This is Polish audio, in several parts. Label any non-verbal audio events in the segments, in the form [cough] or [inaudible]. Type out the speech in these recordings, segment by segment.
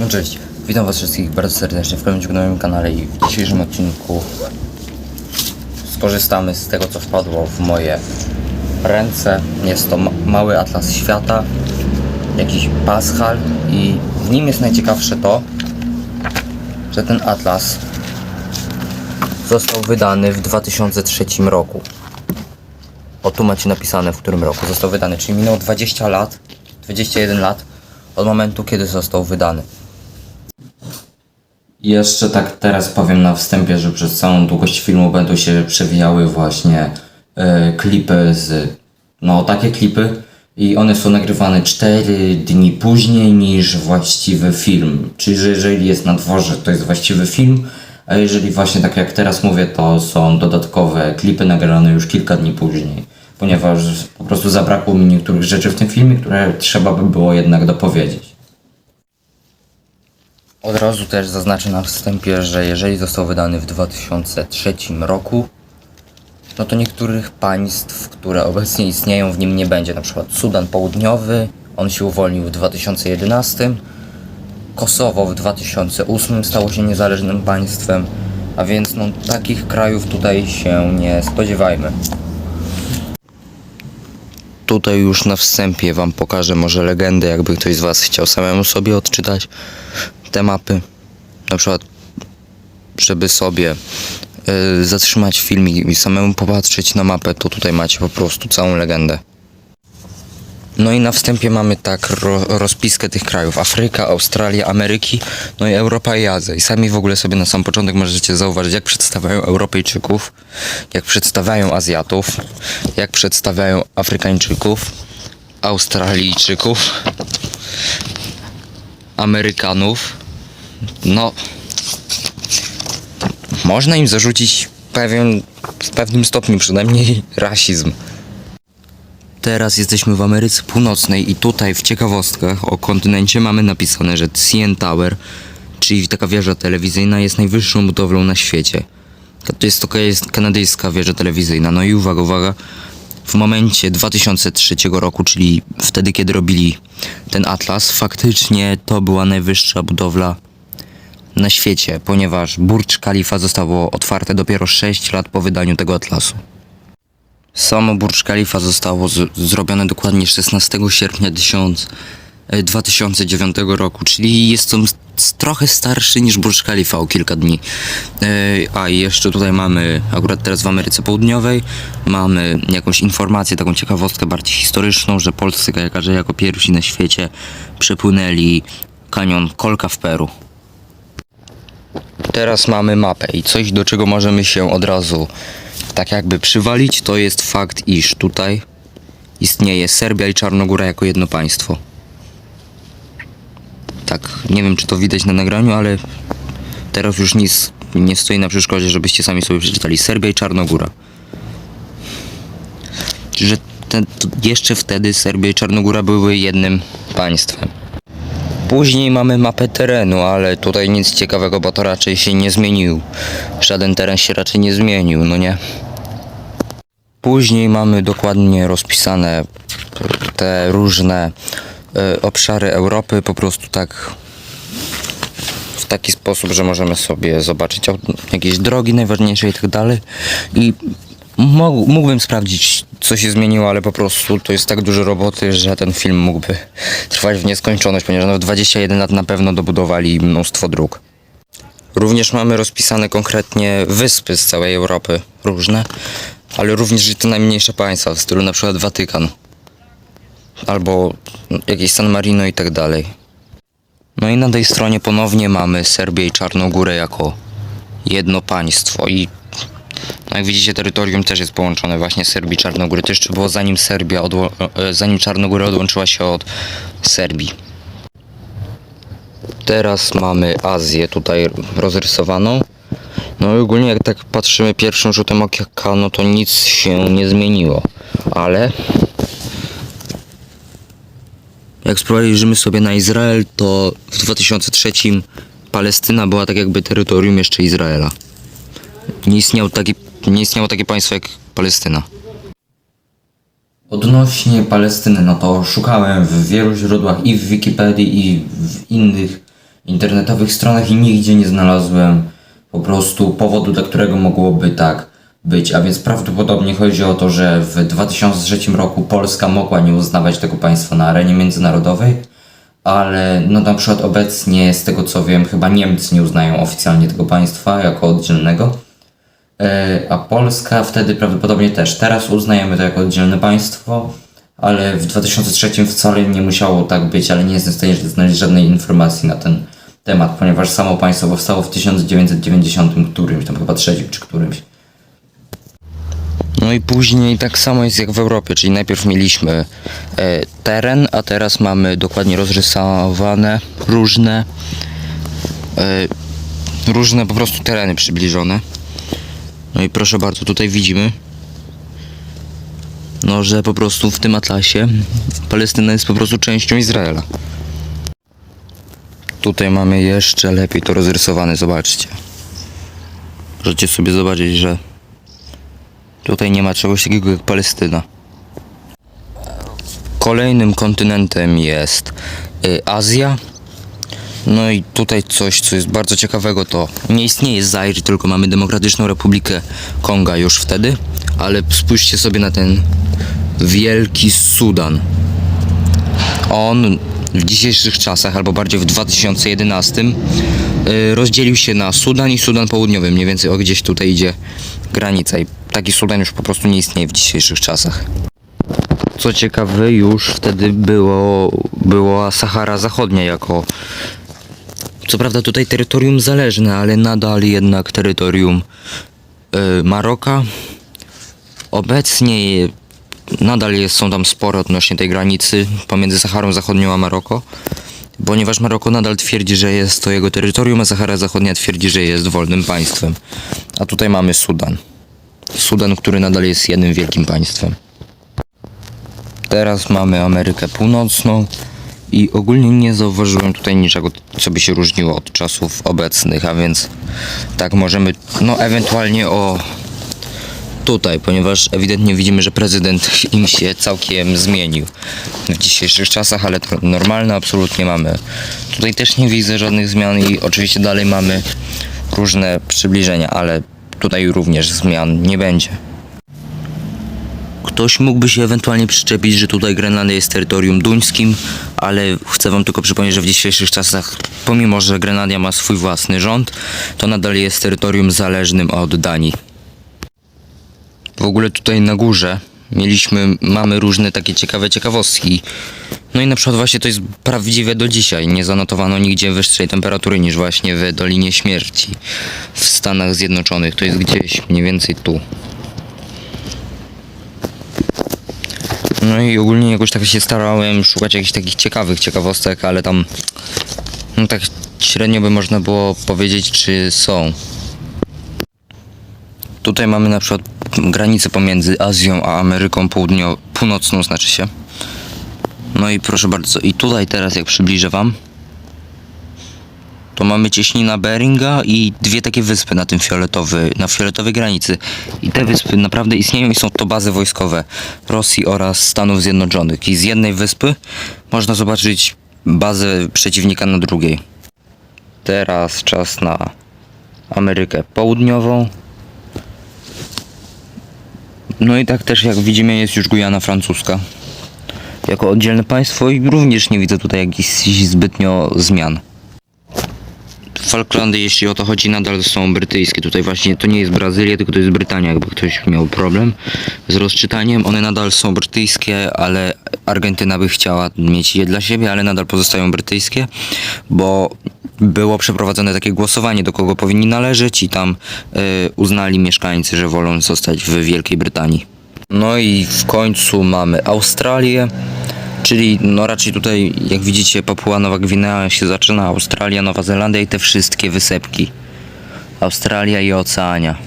No cześć, witam was wszystkich bardzo serdecznie w kolejnym na moim kanale i w dzisiejszym odcinku skorzystamy z tego co wpadło w moje ręce. Jest to ma mały atlas świata, jakiś paschal i w nim jest najciekawsze to, że ten atlas został wydany w 2003 roku. O tu macie napisane w którym roku został wydany, czyli minęło 20 lat, 21 lat od momentu kiedy został wydany. Jeszcze tak teraz powiem na wstępie, że przez całą długość filmu będą się przewijały właśnie e, klipy z. No, takie klipy. I one są nagrywane 4 dni później niż właściwy film. Czyli, że jeżeli jest na dworze, to jest właściwy film. A jeżeli właśnie tak jak teraz mówię, to są dodatkowe klipy nagrane już kilka dni później. Ponieważ po prostu zabrakło mi niektórych rzeczy w tym filmie, które trzeba by było jednak dopowiedzieć. Od razu też zaznaczę na wstępie, że jeżeli został wydany w 2003 roku, no to niektórych państw, które obecnie istnieją w nim nie będzie. Na przykład Sudan Południowy, on się uwolnił w 2011, Kosowo w 2008 stało się niezależnym państwem, a więc no takich krajów tutaj się nie spodziewajmy. Tutaj już na wstępie wam pokażę może legendę, jakby ktoś z was chciał samemu sobie odczytać te mapy. Na przykład, żeby sobie y, zatrzymać filmik i samemu popatrzeć na mapę, to tutaj macie po prostu całą legendę. No i na wstępie mamy tak ro, rozpiskę tych krajów. Afryka, Australia, Ameryki, no i Europa i Azja. I sami w ogóle sobie na sam początek możecie zauważyć, jak przedstawiają Europejczyków, jak przedstawiają Azjatów, jak przedstawiają Afrykańczyków, Australijczyków, Amerykanów. No, można im zarzucić pewien, w pewnym stopniu przynajmniej [laughs] rasizm. Teraz jesteśmy w Ameryce Północnej i tutaj w ciekawostkach o kontynencie mamy napisane, że CN Tower, czyli taka wieża telewizyjna, jest najwyższą budowlą na świecie. To jest to kanadyjska wieża telewizyjna. No i uwaga, uwaga. W momencie 2003 roku, czyli wtedy, kiedy robili ten atlas, faktycznie to była najwyższa budowla na świecie, ponieważ Burj Khalifa zostało otwarte dopiero 6 lat po wydaniu tego atlasu. Samo Burj Khalifa zostało zrobione dokładnie 16 sierpnia 1000, e, 2009 roku, czyli jest on trochę starszy niż Burj Khalifa o kilka dni. E, A jeszcze tutaj mamy, akurat teraz w Ameryce Południowej, mamy jakąś informację, taką ciekawostkę bardziej historyczną, że polscy kajakarze jako pierwsi na świecie przepłynęli kanion Kolka w Peru. Teraz mamy mapę i coś do czego możemy się od razu tak jakby przywalić, to jest fakt, iż tutaj istnieje Serbia i Czarnogóra jako jedno państwo. Tak, nie wiem czy to widać na nagraniu, ale teraz już nic nie stoi na przeszkodzie, żebyście sami sobie przeczytali. Serbia i Czarnogóra. Że ten, jeszcze wtedy Serbia i Czarnogóra były jednym państwem. Później mamy mapę terenu, ale tutaj nic ciekawego, bo to raczej się nie zmienił. Żaden teren się raczej nie zmienił, no nie? Później mamy dokładnie rozpisane te różne e, obszary Europy, po prostu tak w taki sposób, że możemy sobie zobaczyć jakieś drogi najważniejsze i tak dalej. I mógł- mógłbym sprawdzić, co się zmieniło, ale po prostu to jest tak dużo roboty, że ten film mógłby trwać w nieskończoność, ponieważ w 21 lat na pewno dobudowali mnóstwo dróg. Również mamy rozpisane konkretnie wyspy z całej Europy, różne, ale również i te najmniejsze państwa, w stylu na przykład Watykan, albo jakieś San Marino i tak dalej. No i na tej stronie ponownie mamy Serbię i Czarnogórę jako jedno państwo i no jak widzicie terytorium też jest połączone właśnie Serbii Czarnogóry. To jeszcze było zanim Serbia e, zanim Czarnogóra odłączyła się od Serbii. Teraz mamy Azję tutaj rozrysowaną. No i ogólnie jak tak patrzymy pierwszym rzutem oka, no to nic się nie zmieniło. Ale jak spojrzymy sobie na Izrael, to w 2003 Palestyna była tak jakby terytorium jeszcze Izraela. Nie istniało takie, nie istniało takie państwo jak Palestyna. Odnośnie Palestyny, no to szukałem w wielu źródłach i w Wikipedii i w innych internetowych stronach i nigdzie nie znalazłem po prostu powodu, dla którego mogłoby tak być. A więc prawdopodobnie chodzi o to, że w 2003 roku Polska mogła nie uznawać tego państwa na arenie międzynarodowej, ale no na przykład obecnie, z tego co wiem, chyba Niemcy nie uznają oficjalnie tego państwa jako oddzielnego. E, A Polska wtedy prawdopodobnie też. Teraz uznajemy to jako oddzielne państwo, ale w 2003 wcale nie musiało tak być, ale nie jestem w stanie znaleźć żadnej informacji na ten temat, ponieważ samo państwo powstało w 1990 którymś, tam chyba trzecim czy którymś. No i później tak samo jest jak w Europie, czyli najpierw mieliśmy e, teren, a teraz mamy dokładnie rozrysowane różne e, różne po prostu tereny przybliżone. No i proszę bardzo, tutaj widzimy no, że po prostu w tym atlasie Palestyna jest po prostu częścią Izraela. Tutaj mamy jeszcze lepiej to rozrysowane, zobaczcie. Możecie sobie zobaczyć, że tutaj nie ma czegoś takiego jak Palestyna. Kolejnym kontynentem jest y, Azja. No i tutaj coś, co jest bardzo ciekawego, to nie istnieje Zaire, tylko mamy Demokratyczną Republikę Konga już wtedy, ale spójrzcie sobie na ten wielki Sudan. On w dzisiejszych czasach, albo bardziej w 2011, y, rozdzielił się na Sudan i Sudan Południowy. Mniej więcej o gdzieś tutaj idzie granica i taki Sudan już po prostu nie istnieje w dzisiejszych czasach. Co ciekawe, już wtedy było, była Sahara Zachodnia jako co prawda tutaj terytorium zależne, ale nadal jednak terytorium y, Maroka. Obecnie nadal jest, są tam spory odnośnie tej granicy pomiędzy Saharą Zachodnią a Maroko, ponieważ Maroko nadal twierdzi, że jest to jego terytorium, a Sahara Zachodnia twierdzi, że jest wolnym państwem. A tutaj mamy Sudan. Sudan, który nadal jest jednym wielkim państwem. Teraz mamy Amerykę Północną i ogólnie nie zauważyłem tutaj niczego, co by się różniło od czasów obecnych, a więc tak możemy, no ewentualnie o tutaj, ponieważ ewidentnie widzimy, że prezydent [laughs] im się całkiem zmienił w dzisiejszych czasach, ale normalne absolutnie mamy. Tutaj też nie widzę żadnych zmian i oczywiście dalej mamy różne przybliżenia, ale tutaj również zmian nie będzie. Ktoś mógłby się ewentualnie przyczepić, że tutaj Grenlandia jest terytorium duńskim, ale chcę wam tylko przypomnieć, że w dzisiejszych czasach, pomimo że Grenlandia ma swój własny rząd, to nadal jest terytorium zależnym od Danii. W ogóle tutaj na górze mieliśmy, mamy różne takie ciekawe ciekawostki. No i na przykład właśnie to jest prawdziwe do dzisiaj. Nie zanotowano nigdzie wyższej temperatury niż właśnie w Dolinie Śmierci w Stanach Zjednoczonych. To jest gdzieś mniej więcej tu. No i ogólnie jakoś tak się starałem szukać jakichś takich ciekawych ciekawostek, ale tam no tak średnio by można było powiedzieć, czy są. Tutaj mamy na przykład granicę pomiędzy Azją a Ameryką Południo Północną, znaczy się. No i proszę bardzo, i tutaj teraz jak przybliżę wam, to mamy cieśnina Beringa i dwie takie wyspy na tym fioletowy, na fioletowej granicy. I te wyspy naprawdę istnieją i są to bazy wojskowe Rosji oraz Stanów Zjednoczonych. I z jednej wyspy można zobaczyć bazę przeciwnika na drugiej. Teraz czas na Amerykę Południową. No i tak też jak widzimy jest już Gujana Francuska. Jako oddzielne państwo i również nie widzę tutaj jakichś zbytnio zmian. Falklandy, jeśli o to chodzi, nadal są brytyjskie. Tutaj właśnie to nie jest Brazylia, tylko to jest Brytania, jakby ktoś miał problem z rozczytaniem. One nadal są brytyjskie, ale Argentyna by chciała mieć je dla siebie, ale nadal pozostają brytyjskie, bo było przeprowadzone takie głosowanie, do kogo powinni należeć i tam y, uznali mieszkańcy, że wolą zostać w Wielkiej Brytanii. No i w końcu mamy Australię, czyli no raczej tutaj jak widzicie Papua Nowa Gwinea się zaczyna, Australia, Nowa Zelandia i te wszystkie wysepki. Australia i Oceania.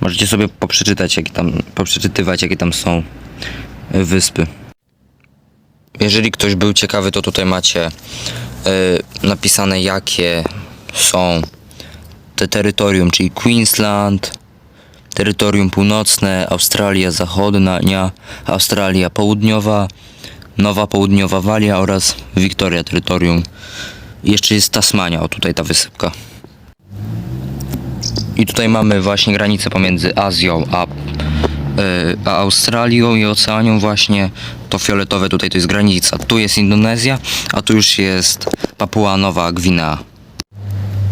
Możecie sobie poprzeczytać, jakie tam, poprzeczytywać, jakie tam są wyspy. Jeżeli ktoś był ciekawy, to tutaj macie y, napisane, jakie są te terytorium, czyli Queensland, terytorium północne, Australia zachodnia, Australia południowa, Nowa Południowa Walia oraz Victoria, terytorium jeszcze jest Tasmania, o tutaj ta wysypka. I tutaj mamy właśnie granicę pomiędzy Azją a, e, a Australią i Oceanią właśnie. To fioletowe tutaj to jest granica. Tu jest Indonezja, a tu już jest Papua Nowa Gwinea.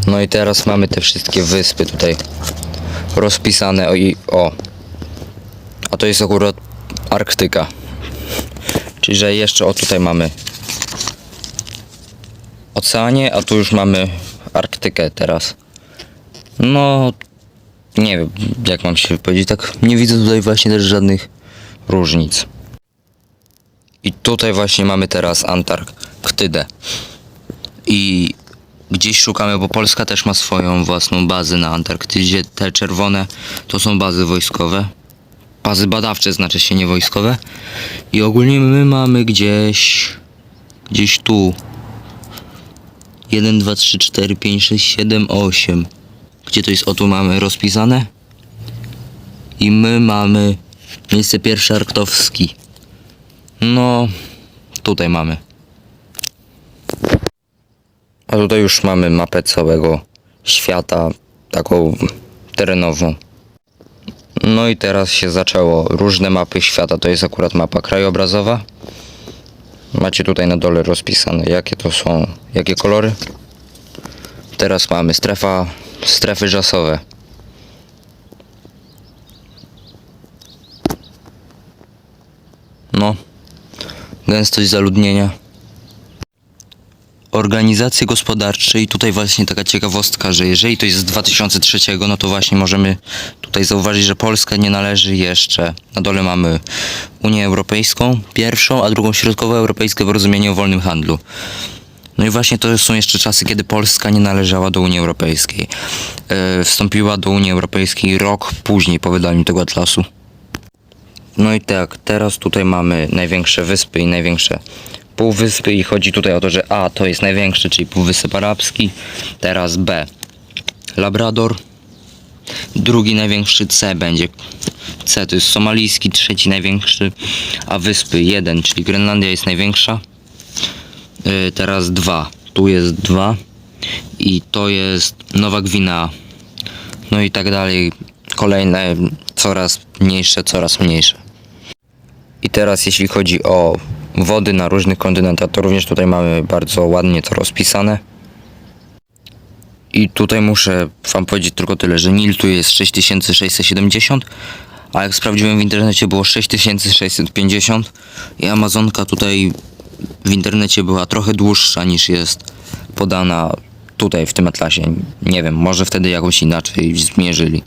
No i teraz mamy te wszystkie wyspy tutaj rozpisane o, i o. A to jest akurat Arktyka. Czyli, że jeszcze o tutaj mamy oceanie, a tu już mamy Arktykę teraz. No, nie wiem, jak mam się wypowiedzieć, tak nie widzę tutaj właśnie też żadnych różnic. I tutaj właśnie mamy teraz Antarktydę. I gdzieś szukamy, bo Polska też ma swoją własną bazę na Antarktydzie. Te czerwone to są bazy wojskowe. Bazy badawcze znaczy się nie wojskowe. I ogólnie my mamy gdzieś, gdzieś tu 1, 2, 3, 4, 5, 6, 7, 8. Gdzie to jest? O tu mamy rozpisane. I my mamy miejsce pierwsze Arktowski. No, tutaj mamy. A tutaj już mamy mapę całego świata, taką terenową. No i teraz się zaczęło różne mapy świata. To jest akurat mapa krajobrazowa. Macie tutaj na dole rozpisane jakie to są, jakie kolory. Teraz mamy strefa, strefy rzasowe. No, gęstość zaludnienia. Organizacje gospodarcze i tutaj właśnie taka ciekawostka, że jeżeli to jest z 2003, no to właśnie możemy tutaj zauważyć, że Polska nie należy jeszcze. Na dole mamy Unię Europejską, pierwszą, a drugą środkowoeuropejskie porozumienie o wolnym handlu. No i właśnie to są jeszcze czasy, kiedy Polska nie należała do Unii Europejskiej. E, wstąpiła do Unii Europejskiej rok później po wydaniu tego atlasu. No i tak, teraz tutaj mamy największe wyspy i największe półwyspy i chodzi tutaj o to, że A to jest największy, czyli Półwysep Arabski, teraz B Labrador, drugi największy C będzie C to jest somalijski, trzeci największy, a wyspy jeden, czyli Grenlandia jest największa, Yy, teraz dwa, tu jest dwa i to jest Nowa Gwinea, no i tak dalej, kolejne coraz mniejsze, coraz mniejsze. I teraz jeśli chodzi o wody na różnych kontynentach, to również tutaj mamy bardzo ładnie to rozpisane. I tutaj muszę wam powiedzieć tylko tyle, że Nil tu jest 6670, a jak sprawdziłem w internecie było 6650 i Amazonka tutaj w internecie była trochę dłuższa niż jest podana tutaj w tym atlasie. Nie wiem, może wtedy jakoś inaczej zmierzyli.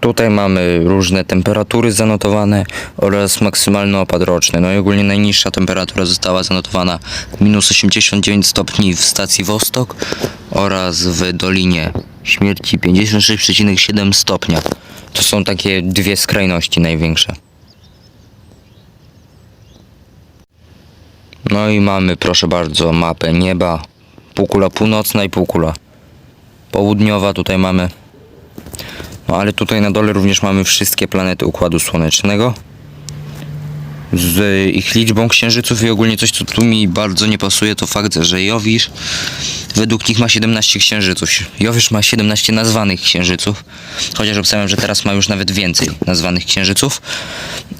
Tutaj mamy różne temperatury zanotowane oraz maksymalny opad roczny. No i ogólnie najniższa temperatura została zanotowana minus 89 stopni w stacji Wostok oraz w Dolinie Śmierci 56,7 stopnia. To są takie dwie skrajności największe. No i mamy proszę bardzo mapę nieba, półkula północna i półkula południowa. Tutaj mamy no ale tutaj na dole również mamy wszystkie planety Układu Słonecznego z ich liczbą księżyców i ogólnie coś, co tu mi bardzo nie pasuje, to fakt, że Jowisz według nich ma 17 księżyców. Jowisz ma 17 nazwanych księżyców, chociaż obstawiam, że teraz ma już nawet więcej nazwanych księżyców.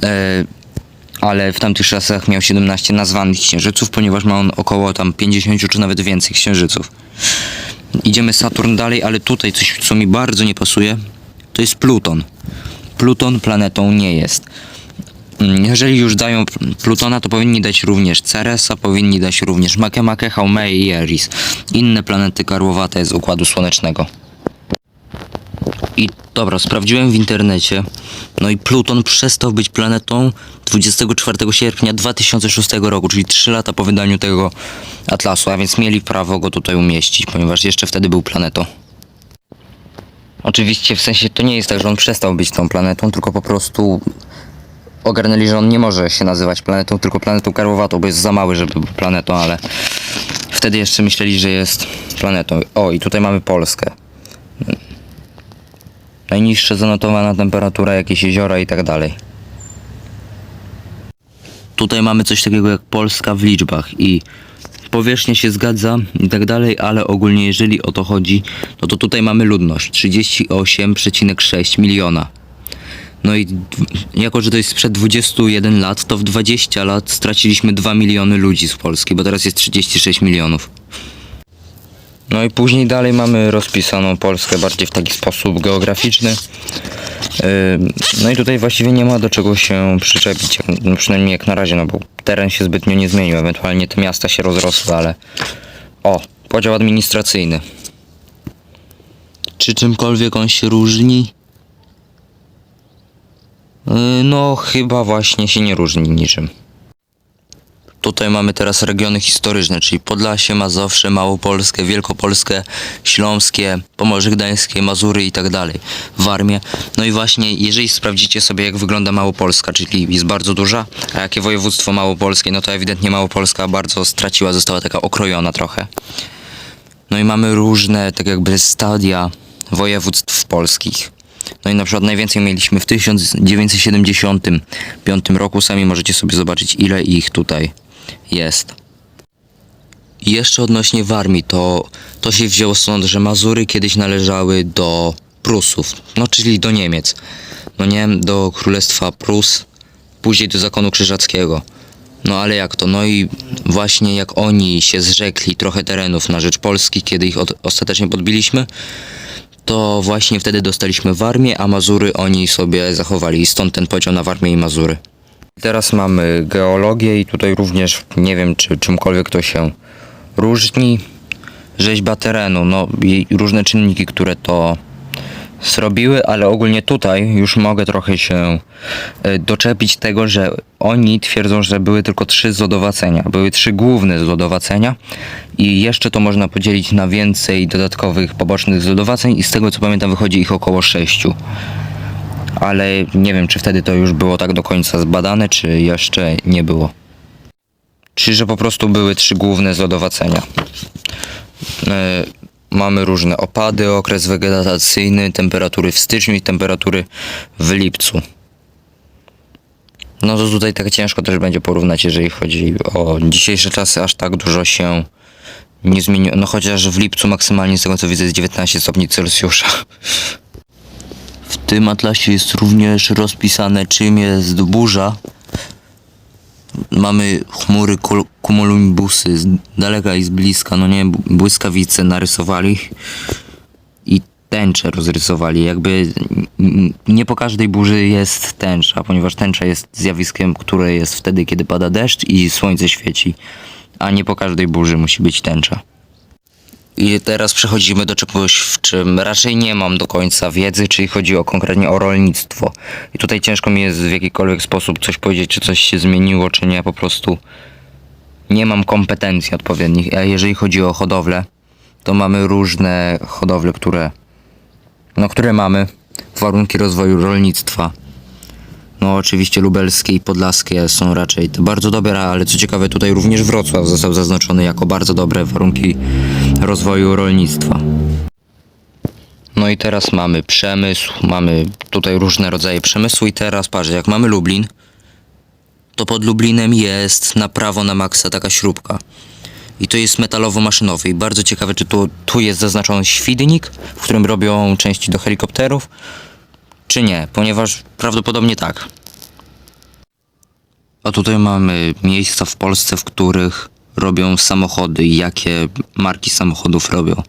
E, ale w tamtych czasach miał 17 nazwanych księżyców, ponieważ ma on około tam 50 czy nawet więcej księżyców. Idziemy Saturn dalej, ale tutaj coś, co mi bardzo nie pasuje, to jest Pluton. Pluton planetą nie jest. Mm, Jeżeli już dają Pl- Plutona, to powinni dać również Ceresa, powinni dać również Makemake, Haumea i Eris. Inne planety karłowate z Układu Słonecznego. I dobra, sprawdziłem w internecie. No i Pluton przestał być planetą 24 sierpnia 2006 roku, czyli 3 lata po wydaniu tego atlasu, a więc mieli prawo go tutaj umieścić, ponieważ jeszcze wtedy był planetą. Oczywiście w sensie to nie jest tak, że on przestał być tą planetą, tylko po prostu ogarnęli, że on nie może się nazywać planetą, tylko planetą karłowatą, bo jest za mały, żeby był planetą, ale wtedy jeszcze myśleli, że jest planetą. O, i tutaj mamy Polskę. Najniższa zanotowana temperatura, jakieś jeziora i tak dalej. Tutaj mamy coś takiego jak Polska w liczbach i powierzchnia się zgadza i tak dalej, ale ogólnie jeżeli o to chodzi, no to tutaj mamy ludność 38,6 miliona. No i jako, że to jest sprzed 21 lat, to w 20 lat straciliśmy 2 miliony ludzi z Polski, bo teraz jest 36 milionów. No i później dalej mamy rozpisaną Polskę bardziej w taki sposób geograficzny. No i tutaj właściwie nie ma do czego się przyczepić, no przynajmniej jak na razie, no bo teren się zbytnio nie zmienił, ewentualnie te miasta się rozrosły, ale... O, podział administracyjny. Czy czymkolwiek on się różni? Yy, No, chyba właśnie się nie różni niczym. Tutaj mamy teraz regiony historyczne, czyli Podlasie, Mazowsze, Małopolskę, Wielkopolskę, Śląskie, Pomorze Gdańskie, Mazury i tak dalej, Warmię. No i właśnie, jeżeli sprawdzicie sobie jak wygląda Małopolska, czyli jest bardzo duża, a jakie województwo Małopolskie, no to ewidentnie Małopolska bardzo straciła, została taka okrojona trochę. No i mamy różne, tak jakby stadia województw polskich. No i na przykład najwięcej mieliśmy w 1975 roku. Sami możecie sobie zobaczyć ile ich tutaj jest. I jeszcze odnośnie Warmii, to, to się wzięło stąd, że Mazury kiedyś należały do Prusów, no czyli do Niemiec. No nie, do Królestwa Prus, później do zakonu krzyżackiego. No ale jak to? No i właśnie jak oni się zrzekli trochę terenów na rzecz Polski, kiedy ich od, ostatecznie podbiliśmy, to właśnie wtedy dostaliśmy Warmię, a Mazury oni sobie zachowali. Stąd ten podział na Warmię i Mazury. Teraz mamy geologię i tutaj również nie wiem, czy czymkolwiek to się różni. Rzeźba terenu, no i różne czynniki, które to zrobiły, ale ogólnie tutaj już mogę trochę się e, doczepić tego, że oni twierdzą, że były tylko trzy zlodowacenia. Były trzy główne zlodowacenia i jeszcze to można podzielić na więcej dodatkowych pobocznych zlodowaceń i z tego co pamiętam wychodzi ich około sześciu. Ale nie wiem, czy wtedy to już było tak do końca zbadane, czy jeszcze nie było. Czy że po prostu były trzy główne zlodowacenia. E, Mamy różne opady, okres wegetacyjny, temperatury w styczniu i temperatury w lipcu. No to tutaj tak ciężko też będzie porównać, jeżeli chodzi o dzisiejsze czasy, aż tak dużo się nie zmieniło. No chociaż w lipcu maksymalnie z tego co widzę jest 19 stopni Celsjusza. W tym atlasie jest również rozpisane czym jest burza. Mamy chmury cumulumbusy z daleka i z bliska, no nie, błyskawice narysowali i tęczę rozrysowali. Jakby nie po każdej burzy jest tęcza, ponieważ tęcza jest zjawiskiem, które jest wtedy, kiedy pada deszcz i słońce świeci, a nie po każdej burzy musi być tęcza. I teraz przechodzimy do czegoś, w czym raczej nie mam do końca wiedzy, czyli chodzi o konkretnie o rolnictwo. I tutaj ciężko mi jest w jakikolwiek sposób coś powiedzieć, czy coś się zmieniło, czy nie. Po prostu nie mam kompetencji odpowiednich. A jeżeli chodzi o hodowlę, to mamy różne hodowle, które, no, które mamy, warunki rozwoju rolnictwa. No oczywiście lubelskie i podlaskie są raczej bardzo dobre, ale co ciekawe tutaj również Wrocław został zaznaczony jako bardzo dobre warunki rozwoju rolnictwa. No i teraz mamy przemysł, mamy tutaj różne rodzaje przemysłu i teraz patrz, jak mamy Lublin, to pod Lublinem jest na prawo na maksa taka śrubka. I to jest metalowo-maszynowy i bardzo ciekawe, czy tu, tu jest zaznaczony świdnik, w którym robią części do helikopterów, czy nie, ponieważ prawdopodobnie tak. A tutaj mamy miejsca w Polsce, w których robią samochody jakie marki samochodów robią.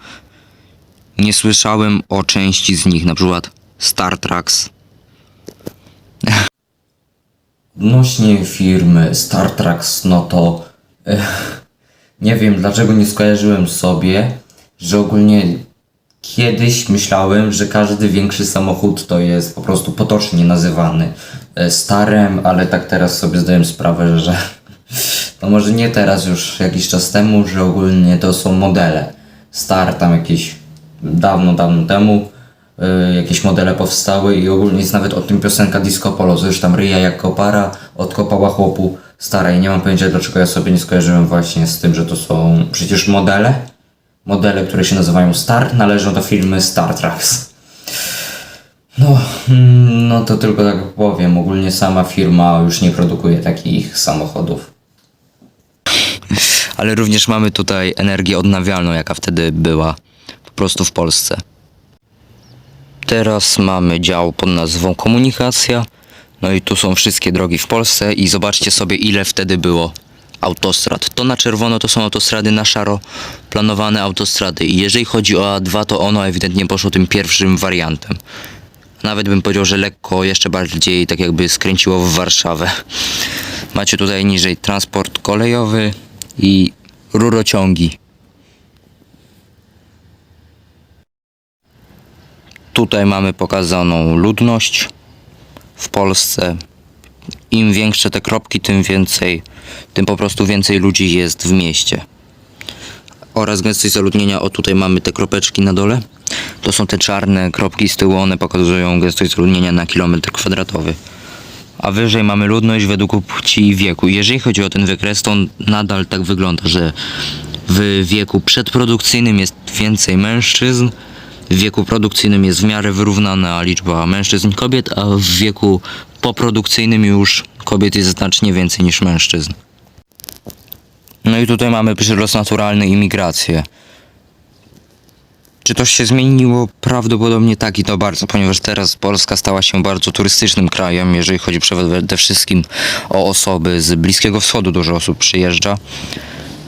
Nie słyszałem o części z nich, na przykład Star Tracks. Odnośnie [laughs] firmy Star Tracks, no to eh, nie wiem dlaczego nie skojarzyłem sobie, że ogólnie kiedyś myślałem, że każdy większy samochód to jest po prostu potocznie nazywany e, starem, ale tak teraz sobie zdałem sprawę, że no może nie teraz już jakiś czas temu, że ogólnie to są modele. Star tam jakieś dawno, dawno temu y, jakieś modele powstały i ogólnie jest nawet o tym piosenka Disco Polo, coś tam ryja jak kopara, odkopała chłopu stara i nie mam pojęcia dlaczego ja sobie nie skojarzyłem właśnie z tym, że to są przecież modele. Modele, które się nazywają Star, należą do firmy Star Tracks. No, mm, no to tylko tak powiem, ogólnie sama firma już nie produkuje takich samochodów. Ale również mamy tutaj energię odnawialną, jaka wtedy była po prostu w Polsce. Teraz mamy dział pod nazwą komunikacja. No i tu są wszystkie drogi w Polsce i zobaczcie sobie ile wtedy było autostrad. To na czerwono to są autostrady, na szaro planowane autostrady. I jeżeli chodzi o A2 to ono ewidentnie poszło tym pierwszym wariantem. Nawet bym powiedział, że lekko jeszcze bardziej tak jakby skręciło w Warszawę. Macie tutaj niżej transport kolejowy i rurociągi. Tutaj mamy pokazaną ludność w Polsce. Im większe te kropki, tym więcej, tym po prostu więcej ludzi jest w mieście. Oraz gęstość zaludnienia, o tutaj mamy te kropeczki na dole. To są te czarne kropki z tyłu, one pokazują gęstość zaludnienia na kilometr kwadratowy. A wyżej mamy ludność według płci i wieku. Jeżeli chodzi o ten wykres, to nadal tak wygląda, że w wieku przedprodukcyjnym jest więcej mężczyzn, w wieku produkcyjnym jest w miarę wyrównana liczba mężczyzn i kobiet, a w wieku poprodukcyjnym już kobiet jest znacznie więcej niż mężczyzn. No i tutaj mamy przyrost naturalny i migrację. Czy to się zmieniło? Prawdopodobnie tak i to bardzo, ponieważ teraz Polska stała się bardzo turystycznym krajem, jeżeli chodzi przede wszystkim o osoby z Bliskiego Wschodu, dużo osób przyjeżdża,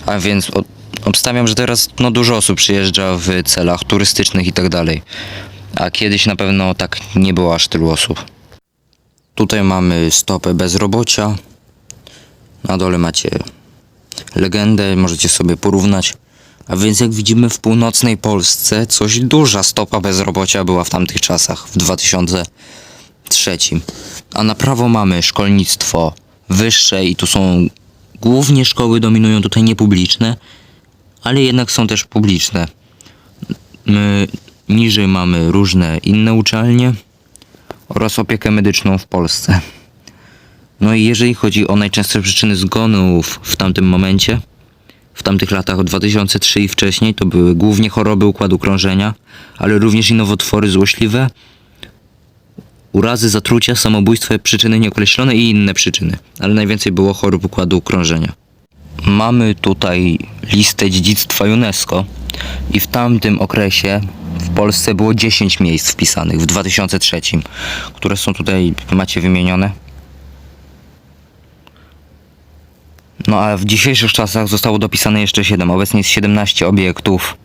a więc obstawiam, że teraz no, dużo osób przyjeżdża w celach turystycznych i tak dalej, a kiedyś na pewno tak nie było aż tylu osób. Tutaj mamy stopę bezrobocia, na dole macie legendę, możecie sobie porównać. A więc jak widzimy w północnej Polsce coś duża stopa bezrobocia była w tamtych czasach, w 2003. A na prawo mamy szkolnictwo wyższe i tu są głównie szkoły dominują tutaj niepubliczne, ale jednak są też publiczne. My, niżej mamy różne inne uczelnie oraz opiekę medyczną w Polsce. No i jeżeli chodzi o najczęstsze przyczyny zgonów w tamtym momencie, w tamtych latach od 2003 i wcześniej, to były głównie choroby układu krążenia, ale również i nowotwory złośliwe, urazy, zatrucia, samobójstwa, przyczyny nieokreślone i inne przyczyny, ale najwięcej było chorób układu krążenia. Mamy tutaj listę dziedzictwa UNESCO i w tamtym okresie w Polsce było 10 miejsc wpisanych w 2003, które są tutaj, macie wymienione. No a w dzisiejszych czasach zostało dopisane jeszcze 7. Obecnie jest 17 obiektów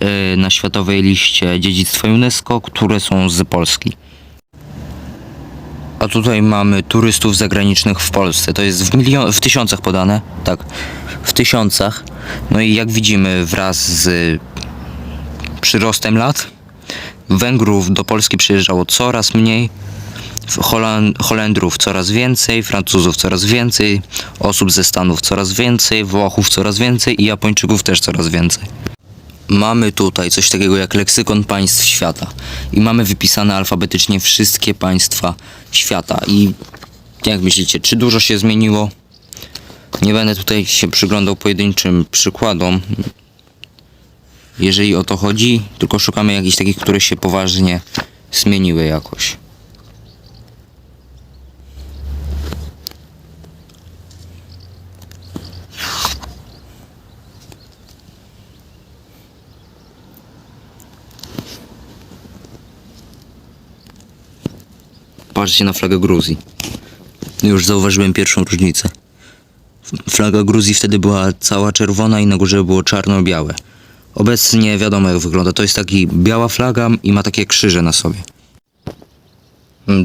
yy, na światowej liście dziedzictwa UNESCO, które są z Polski. A tutaj mamy turystów zagranicznych w Polsce. To jest w, milion- w tysiącach podane. Tak, w tysiącach. No i jak widzimy, wraz z przyrostem lat, Węgrów do Polski przyjeżdżało coraz mniej. Holan- Holendrów coraz więcej, Francuzów coraz więcej, osób ze Stanów coraz więcej, Włochów coraz więcej i Japończyków też coraz więcej. Mamy tutaj coś takiego jak leksykon państw świata i mamy wypisane alfabetycznie wszystkie państwa świata i jak myślicie, czy dużo się zmieniło? Nie będę tutaj się przyglądał pojedynczym przykładom, jeżeli o to chodzi, tylko szukamy jakichś takich, które się poważnie zmieniły jakoś. Patrzcie na flagę Gruzji. Już zauważyłem pierwszą różnicę. Flaga Gruzji wtedy była cała czerwona i na górze było czarno-białe. Obecnie wiadomo jak wygląda. To jest taki biała flaga i ma takie krzyże na sobie.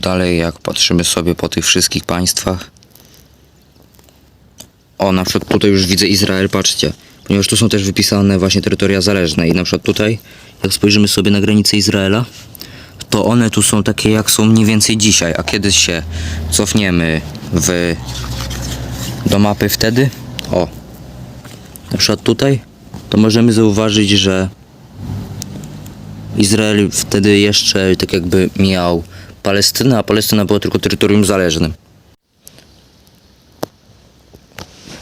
Dalej jak patrzymy sobie po tych wszystkich państwach. O, na przykład tutaj już widzę Izrael, patrzcie. Ponieważ tu są też wypisane właśnie terytoria zależne i na przykład tutaj, jak spojrzymy sobie na granicę Izraela, to one tu są takie jak są mniej więcej dzisiaj, a kiedy się cofniemy w do mapy wtedy, o, na przykład tutaj, to możemy zauważyć, że Izrael wtedy jeszcze tak jakby miał Palestynę, a Palestyna była tylko terytorium zależnym.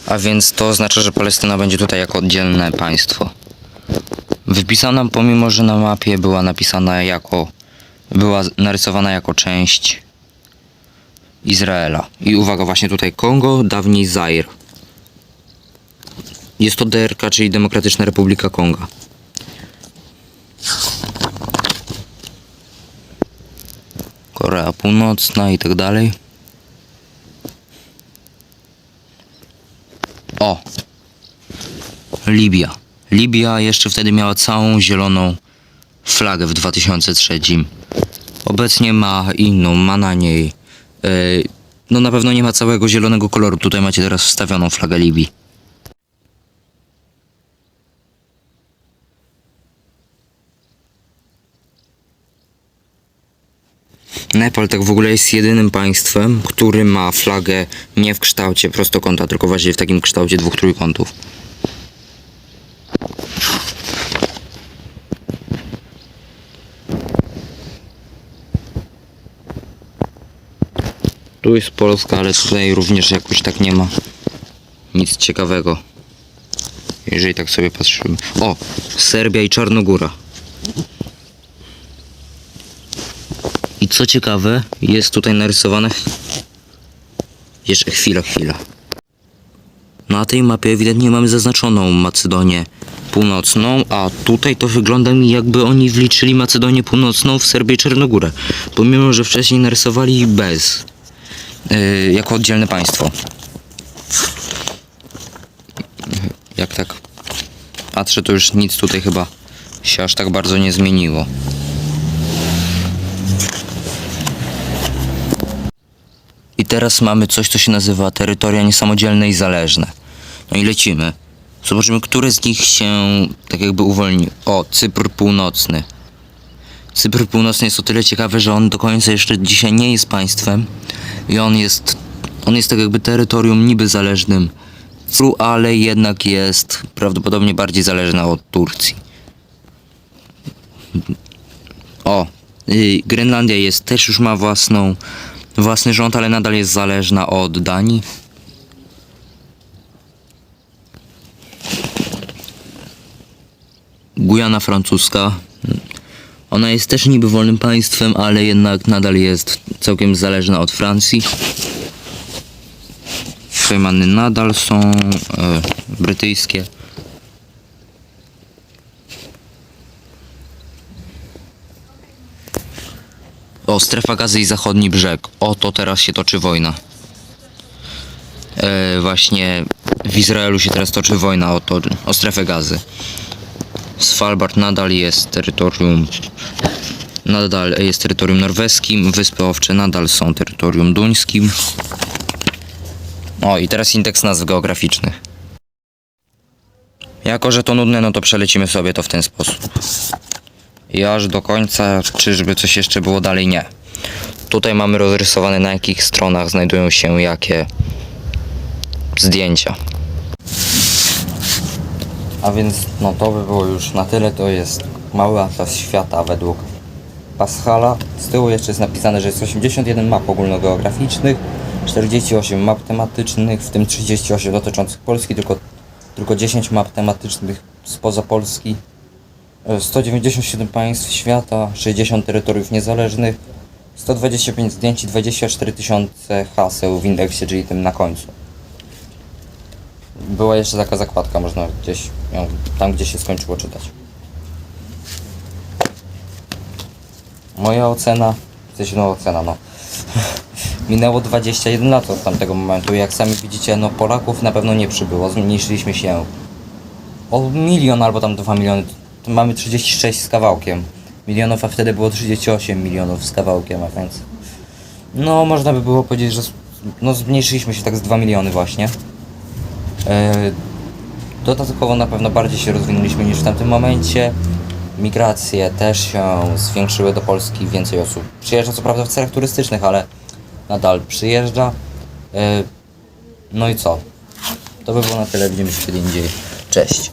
A więc to oznacza, że Palestyna będzie tutaj jako oddzielne państwo. Wypisana, pomimo że na mapie była napisana jako, była narysowana jako część Izraela. I uwaga, właśnie tutaj Kongo, dawniej Zair. Jest to DRK, czyli Demokratyczna Republika Konga. Korea Północna i tak dalej. O! Libia. Libia jeszcze wtedy miała całą zieloną flagę w 2003. Obecnie ma inną, ma na niej. Yy, no na pewno nie ma całego zielonego koloru. Tutaj macie teraz wstawioną flagę Libii. Nepal tak w ogóle jest jedynym państwem, który ma flagę nie w kształcie prostokąta, tylko właśnie w takim kształcie dwóch trójkątów. Tu jest Polska, ale tutaj również jakoś tak nie ma nic ciekawego. Jeżeli tak sobie patrzymy. O! Serbia i Czarnogóra. I co ciekawe, jest tutaj narysowane. Jeszcze chwila, chwila. Na tej mapie ewidentnie mamy zaznaczoną Macedonię Północną, a tutaj to wygląda mi jakby oni wliczyli Macedonię Północną w Serbię i Czarnogórę. Pomimo, że wcześniej narysowali bez. Yy, jako oddzielne państwo. Jak tak patrzę, to już nic tutaj chyba się aż tak bardzo nie zmieniło. I teraz mamy coś, co się nazywa terytoria niesamodzielne i zależne. No i lecimy. Zobaczymy, które z nich się tak jakby uwolni. O, Cypr Północny. Cypr Północny jest o tyle ciekawy, że on do końca jeszcze dzisiaj nie jest państwem i on jest, on jest tak jakby terytorium niby zależnym ale jednak jest prawdopodobnie bardziej zależna od Turcji. O, y, Grenlandia jest też już ma własną, własny rząd, ale nadal jest zależna od Danii. Gujana francuska. Ona jest też niby wolnym państwem, ale jednak nadal jest całkiem zależna od Francji. Fejmany nadal są e, brytyjskie. O, strefa gazy i zachodni brzeg. O, to teraz się toczy wojna. E, właśnie w Izraelu się teraz toczy wojna o, to, o strefę gazy. Svalbard nadal jest terytorium nadal jest terytorium norweskim, Wyspy Owcze nadal są terytorium duńskim. O i teraz indeks nazw geograficznych. Jako, że to nudne, no to przelecimy sobie to w ten sposób. I aż do końca, czyżby coś jeszcze było dalej? Nie. Tutaj mamy rozrysowane na jakich stronach znajdują się jakie zdjęcia. A więc no to by było już na tyle. To jest mały atlas świata według Paschala. Z tyłu jeszcze jest napisane, że jest 81 map ogólnogeograficznych, 48 map tematycznych, w tym 38 dotyczących Polski, tylko, tylko 10 map tematycznych spoza Polski. E, 197 państw świata, 60 terytoriów niezależnych, 125 zdjęć i 24 tysiące haseł w indeksie, czyli tym na końcu. Była jeszcze taka zakładka, można gdzieś ją, tam gdzie się skończyło czytać. Moja ocena, w sensie no ocena, no. [laughs] Minęło 21 lat od tamtego momentu jak sami widzicie, no Polaków na pewno nie przybyło, zmniejszyliśmy się o milion albo tam 2 miliony. Mamy 36 z kawałkiem milionów, a wtedy było 38 milionów z kawałkiem, a więc no można by było powiedzieć, że no zmniejszyliśmy się tak z 2 miliony właśnie. E, Dodatkowo na pewno bardziej się rozwinęliśmy niż w tamtym momencie. Migracje też się zwiększyły do Polski, więcej osób przyjeżdża, co prawda w celach turystycznych, ale nadal przyjeżdża. E, No i co? To by było na tyle, widzimy się kiedy indziej. Cześć.